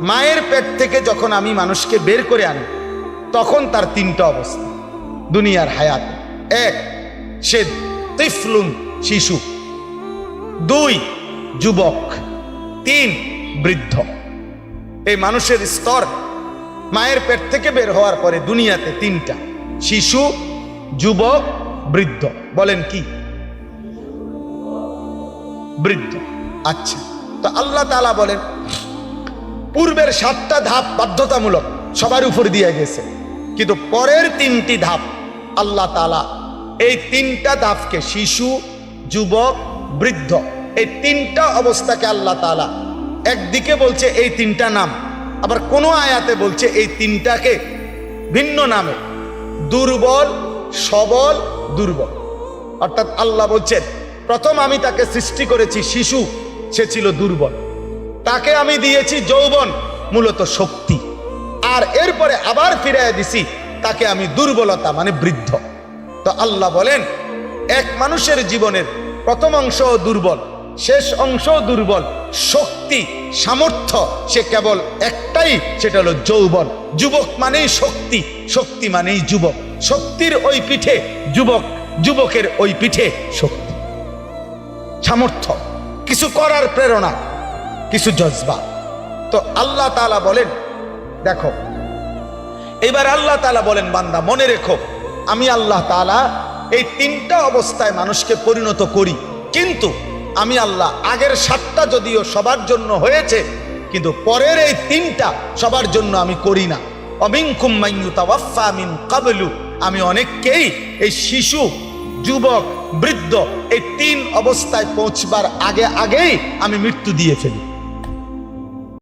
মায়ের পেট থেকে যখন আমি মানুষকে বের করে আনি, তখন তার তিনটা অবস্থা। দুনিয়ার হায়াত। এক, সে তিফলুন শিশু। দুই, যুবক। তিন, বৃদ্ধ। এই মানুষের স্তর মায়ের পেট থেকে বের হওয়ার পরে দুনিয়াতে তিনটা, শিশু, যুবক, বৃদ্ধ। বলেন কি? বৃদ্ধ। আচ্ছা। তো আল্লাহ তাআলা বলেন পূর্বের সাতটা ধাপ বাধ্যতামূলক সবার উপর দিয়ে গেছে। কিন্তু পরের তিনটি ধাপ আল্লাহ তালা এই তিনটা ধাপকে শিশু, যুবক, বৃদ্ধ এই তিনটা অবস্থাকে আল্লাহ তালা একদিকে বলছে এই তিনটা নাম, আবার কোনো আয়াতে বলছে এই তিনটাকে ভিন্ন নামে, দুর্বল, সবল, দুর্বল। অর্থাৎ আল্লাহ বলছেন, প্রথম আমি তাকে সৃষ্টি করেছি শিশু, সে ছিল দুর্বল। তাকে আমি দিয়েছি যৌবন, মূলত শক্তি। আর এরপরে আবার ফিরিয়ে দিছি, তাকে আমি দুর্বলতা মানে বৃদ্ধ। তো আল্লাহ বলেন, এক মানুষের জীবনের প্রথম অংশ দুর্বল, শেষ অংশ দুর্বল, শক্তি, সামর্থ্য, সে কেবল একটাই, সেটা হলো যৌবন। যুবক মানেই শক্তি শক্তি মানেই যুবক। শক্তির ওই পিঠে যুবক, যুবকের ওই পিঠে শক্তি। সামর্থ্য, কিছু করার প্রেরণা কিছু জজবা। তো আল্লাহ তাআলা বলেন, দেখো, এবার আল্লাহ তাআলা বলেন, বান্দা, মনে রেখো, আমি আল্লাহ তাআলা এই তিনটা অবস্থায় মানুষকে পরিণত করি। কিন্তু আমি আল্লাহ আগের সাতটা যদিও সবার জন্য হয়েছে, কিন্তু পরের এই তিনটা সবার জন্য আমি করি না। মিন কাবলু, আমি অনেককেই এই শিশু, যুবক, বৃদ্ধ এই তিন অবস্থায় পৌঁছবার আগে আগেই আমি মৃত্যু দিয়ে ফেলি।